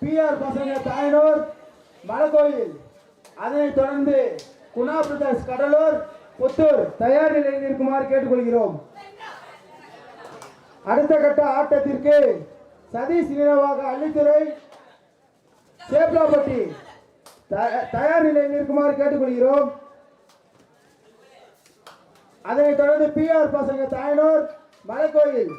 PR பசங்க தாயனூர் மலக்கோயில். அதனைத் தொடர்ந்து குணா பிரதர்ஸ் கடலூர் புத்தூர் தயார் நிலையில் இருக்குமாறு கேட்டுக்கொள்கிறோம். அடுத்த கட்ட ஆட்டத்திற்கு சதீஷ் நினைவாக அள்ளித்துறை சேப்லாப்பட்டி தயார் நிலையில் இருக்குமாறு கேட்டுக்கொள்கிறோம். அதனைத் தொடர்ந்து பிஆர் பசங்க தாயனூர் மலைக்கோயில்.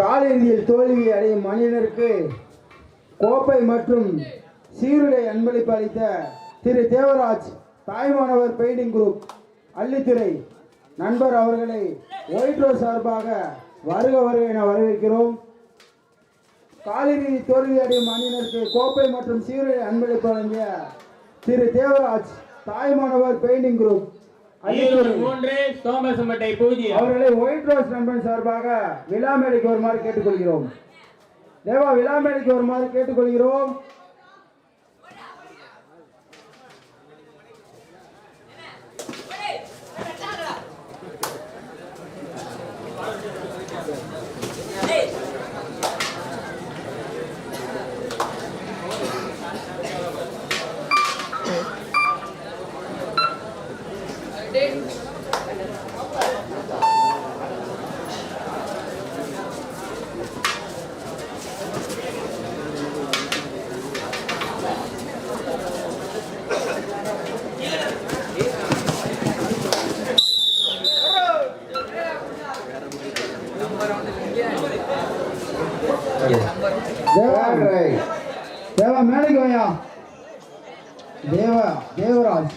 காலிறுதியில் தோல்வி அடையும் அணியினருக்கு கோப்பை மற்றும் சீருடை அன்பளிப்பு அளித்த திரு தேவராஜ் தாய்மானவர் பெயிண்டிங் குரூப் அள்ளித்துறை நண்பர் அவர்களை ஒயிட் ரோஸ் சார்பாக வருக வருக என வரவேற்கிறோம். காலிறுதி தோல்வி அடையும் அணியினருக்கு கோப்பை மற்றும் சீருடை அன்பளிப்பு வழங்கிய திரு தேவராஜ் தாய்மானவர் பெயிண்டிங் குரூப் மூன்று சோமசம்பட்டை பூஜ்ஜியம். அவர்களை ஒயிட் ரோஸ் நண்பன் சார்பாக விழா மேடைக்கு வருமாறு கேட்டுக்கொள்கிறோம். தேவா விழா மேடைக்கு வருமாறு கேட்டுக்கொள்கிறோம். தேவா Third right. தேவா தேவா தேவராஜ்.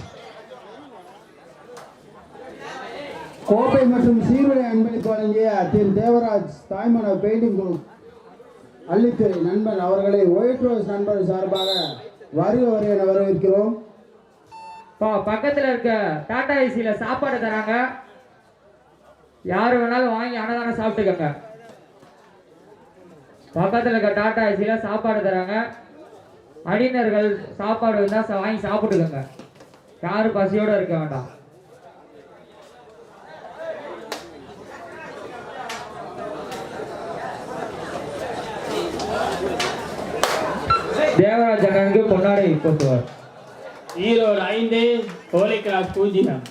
கோப்பை மற்றும் சீருடை அன்பளிப்பு வழங்கிய திரு தேவராஜ் தாய்மன பெயிண்டிங் குரூப் அள்ளித்துறை நண்பன் அவர்களை ஒயிட் ரோஸ் நண்பர் சார்பாக வருக வரு என வரவேற்கிறோம். இப்போ பக்கத்தில் இருக்க டாடா ஏசியில் சாப்பாடு தராங்க. யார் வேணாலும் வாங்கி அன்னதானம் சாப்பிட்டுக்கங்க. பக்கத்தில் இருக்க டாட்டா ஏசியில் சாப்பாடு தராங்க. அடியினர்கள் சாப்பாடு இருந்தால் வாங்கி சாப்பிட்டுக்கோங்க. யாரும் பசியோடு இருக்க வேண்டாம். தேவராஜ் அண்ணனுக்கு பொன்னாடை கொண்டுவார் ஈரோடு ஐந்து கோலிக்ராஸ் பூஜ்ஜியம்.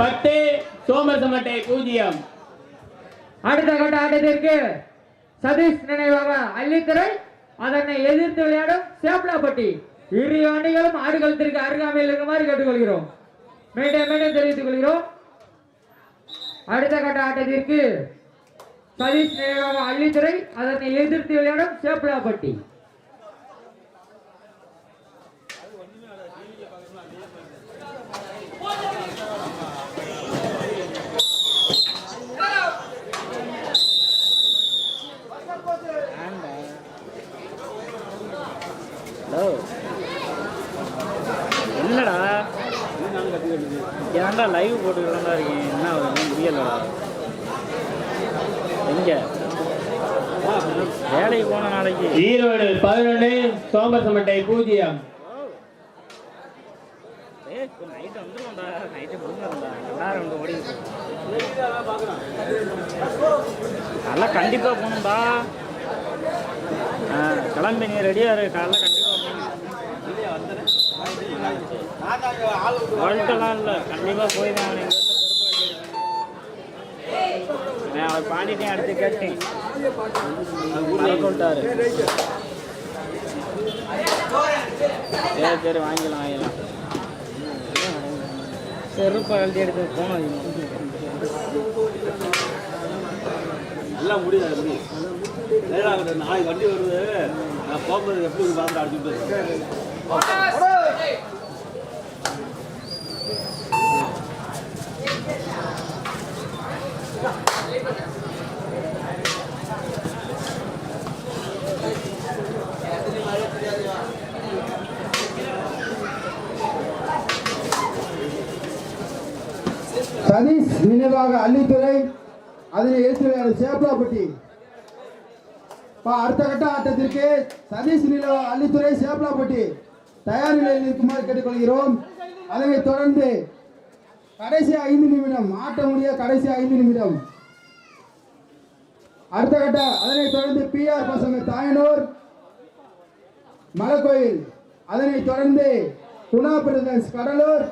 பத்து சோமசமட்டை பூஜ்ஜியம். அடுத்த கட்ட ஆட்டத்திற்கு சதீஷ் நினைவாக அள்ளித்துறை அதனை எதிர்த்து விளையாடும் சேப்லாப்பட்டி இரு அணிகளும் ஆடுகளத்திற்கு அருகாமையில் இருக்குமாறு கேட்டுக்கொள்கிறோம். மீண்டும் மீண்டும் தெரிவித்துக் கொள்கிறோம். அடுத்த கட்ட ஆட்டத்திற்கு சதீஷ் நினைவாக அள்ளித்துறை அதனை எதிர்த்து விளையாடும் சேப்லாப்பட்டி ஹலோ இல்லைடா லைவ் போட்டுக்கிறதா இருக்கேன் என்ன ஆகுது? முடியலடா? எங்க? வேலைக்கு போன நாளைக்கு. ஈரோடு பதினொன்று சோமசமட்டை பூஜ்ஜியம். நைட்டு எல்லாரும் ஓடி நல்லா கண்டிப்பாக போகணும்டா. கிளம்பி நீ ரெடியாக இரு. காலைல கண்டிப்பாக போகணும். வாழ்க்கைலாம் இல்லை. கண்டிப்பாக போய் தான் அவனை நான் அவர் பாண்டிட்டையும் அடுத்து கேட்டேன். சொல்லிட்டாரு சரி சரி வாங்கிக்கலாம் வாங்கிக்கலாம். செருப்பை கழட்டி எடுத்து போனோம் எல்லாம் முடியுது நாளைக்கு வண்டி வருது. நான் போகும்போது எப்படி பார்த்து அடிச்சுட்டு சதீஷ் நினைவாக அள்ளித்துறை அதனை எழுத்துறையாளர் சேப்லாப்பட்டி பா அடுத்த கட்ட ஆட்டத்திற்கு சதீஷ் நினைவாக அள்ளித்துறை சேப்லாப்பட்டி தயார் நிலையில் இருக்குமாறு கேட்டுக்கொள்கிறோம். அதனை தொடர்ந்து கடைசி ஐந்து நிமிடம் ஆட்ட முடிய கடைசி ஐந்து நிமிடம். அடுத்த கட்ட அதனை தொடர்ந்து பிஆர் பசங்க தாயனூர் மலைக்கோயில் அதனை தொடர்ந்து குணா பிரதன்ஸ் கடலூர்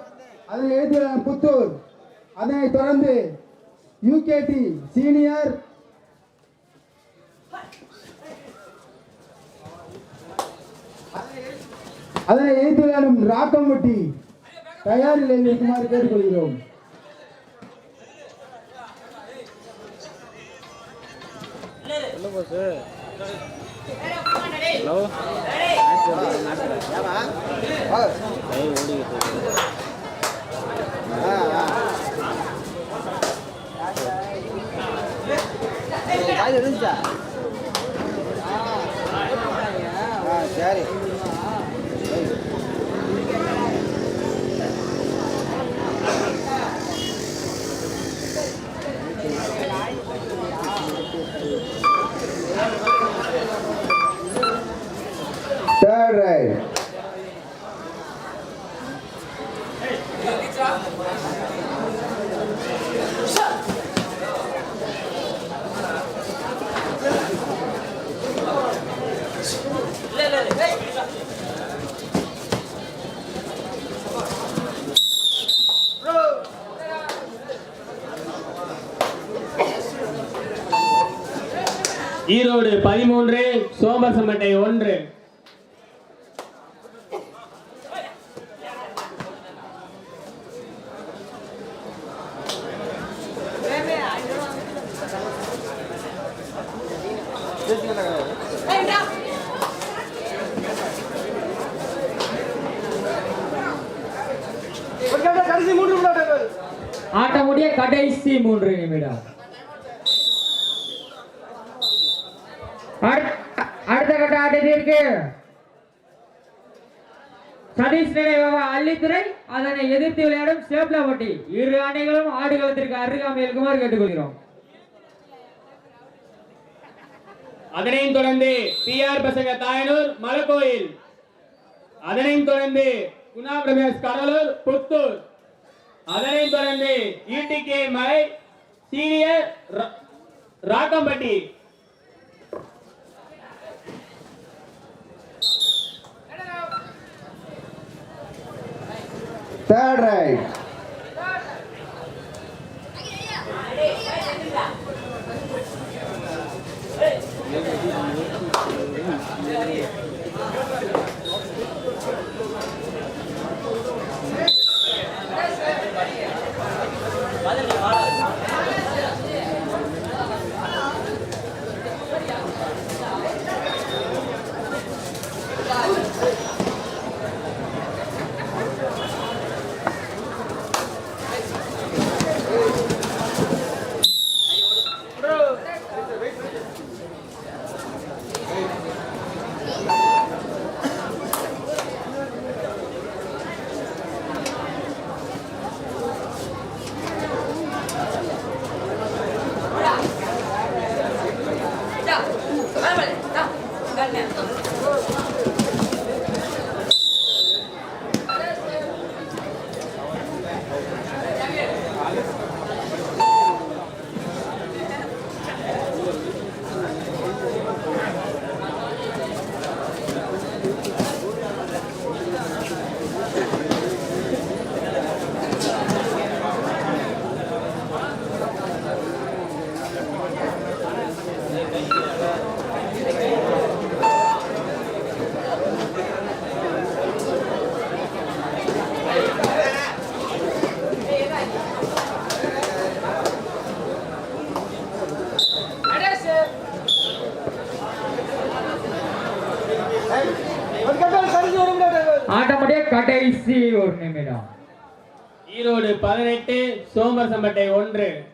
அதனை எழுதிய புத்தூர். அதனைத் தொடர்ந்து யூகேடி சீனியர் அதனை எழுத்து விளையாடும் ராக்கம்பட்டி தயார் நிலையில் இருக்குமாறு கேட்டுக்கொள்கிறோம். ஹலோ ஓடிக்கிட்டு இருக்கு. சரி Third right. ஈரோடு பதிமூன்று சோமசமட்டை ஒன்று. ஆட்ட முடிய கடைசி மூன்று நிமிடம். அடுத்த அடுத்த கட்ட ஆட்டத்திற்கு சதீஷ் நினைவாக அள்ளித்துறை அதனை எதிர்த்து விளையாடும் சேப்லாப்பட்டி இரு அணிகளும் ஆடுகளத்திற்கு அருகாமையில் இருக்குமாறு கேட்டுக்கொள்கிறோம். அதனையும் தொடர்ந்து பிஆர் பசங்க தாயனூர் மலக்கோயில். அதனையும் தொடர்ந்து குணா பிரமேஷ் கடலூர் புத்தூர். அதனையும் தொடர்ந்து ஈடிகே மலை senior Rakkampatti. Third right ஒரு நிமிடம். ஈரோடு பதினெட்டு சோமரசம்பட்டை ஒன்று.